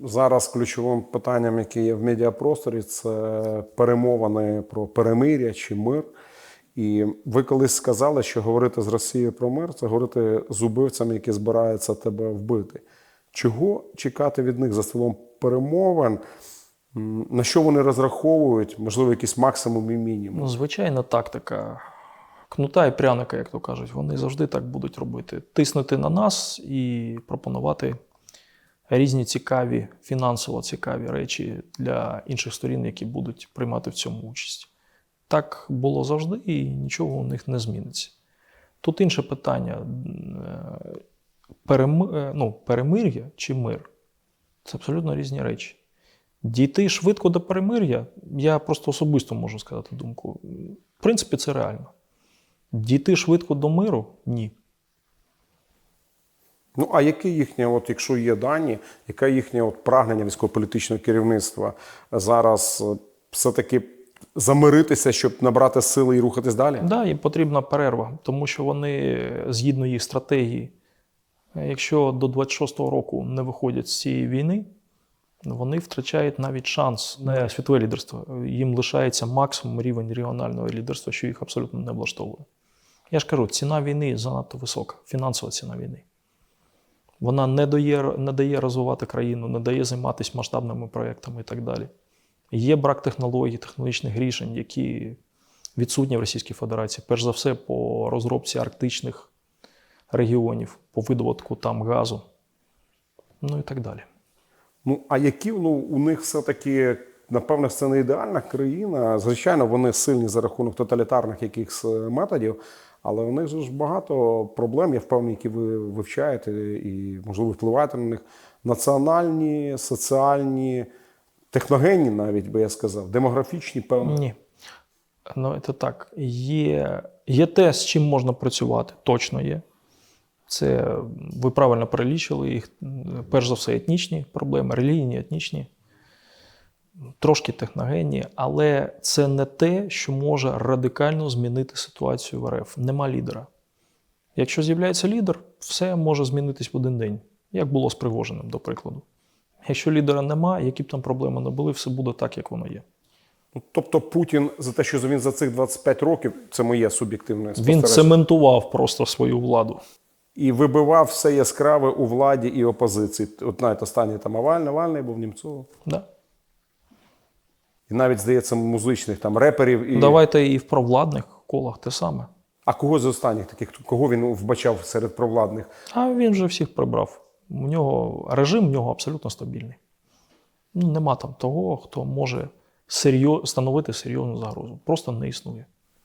Зараз ключовим питанням, яке є в медіапросторі, це перемовини про перемир'я чи мир. І ви колись сказали, що говорити з Росією про мир це говорити з убивцями, які збираються тебе вбити. Чого чекати від них за столом перемовин? На що вони розраховують? Можливо, якийсь максимум і мінімум. Ну, звичайна тактика. Кнута і пряника, як то кажуть, вони завжди так будуть робити. Тиснути на нас і пропонувати різні цікаві, фінансово цікаві речі для інших сторін, які будуть приймати в цьому участь. Так було завжди, і нічого у них не зміниться. Тут інше питання: е, перем... е, ну, перемир'я чи мир це абсолютно різні речі. Дійти швидко до перемир'я, я просто особисто можу сказати думку. В принципі, це реально. Дійти швидко до миру ні. Ну а яке їхнє, от якщо є дані, яке їхнє от прагнення військово-політичного керівництва зараз е, все-таки замиритися, щоб набрати сили і рухатись далі? Да, їм потрібна перерва, тому що вони, згідно їх стратегії, якщо до 26-го року не виходять з цієї війни, вони втрачають навіть шанс на світове лідерство. Їм лишається максимум рівень регіонального лідерства, що їх абсолютно не влаштовує. Я ж кажу, ціна війни занадто висока, фінансова ціна війни. Вона не дає, не дає розвивати країну, не дає займатися масштабними проектами і так далі. Є брак технологій, технологічних рішень, які відсутні в Російській Федерації, перш за все, по розробці арктичних регіонів, по видобутку там газу, ну і так далі. Ну а які ну, у них все-таки, напевно, це не ідеальна країна. Звичайно, вони сильні за рахунок тоталітарних якихось е, методів, але у них ж багато проблем, я впевнений, які ви вивчаєте і, можливо, впливаєте на них. Національні, соціальні, техногенні, навіть би я сказав, демографічні, певно. Ні. Ну, це так. Є, є те, з чим можна працювати, точно є. Це ви правильно перелічили їх. Перш за все, етнічні проблеми, релігійні, етнічні, трошки техногенні, але це не те, що може радикально змінити ситуацію в РФ. Нема лідера. Якщо з'являється лідер, все може змінитись в один день, як було з Пригожиним, до прикладу. Якщо лідера немає, які б там проблеми не були, все буде так, як воно є. Ну, Тобто Путін за те, що він за цих 25 років, це моє суб'єктивне Він цементував просто свою владу. і вибивав все яскраве у владі і опозиції. От навіть останній там Навальний, Навальний був Німцов. Да. І навіть, здається, музичних там реперів. І... Давайте і в провладних колах те саме. А кого з останніх таких, кого він вбачав серед провладних? А він вже всіх прибрав. У нього режим в нього абсолютно стабільний. Ну, нема там того, хто може серйоз, становити серйозну загрозу. Просто не існує.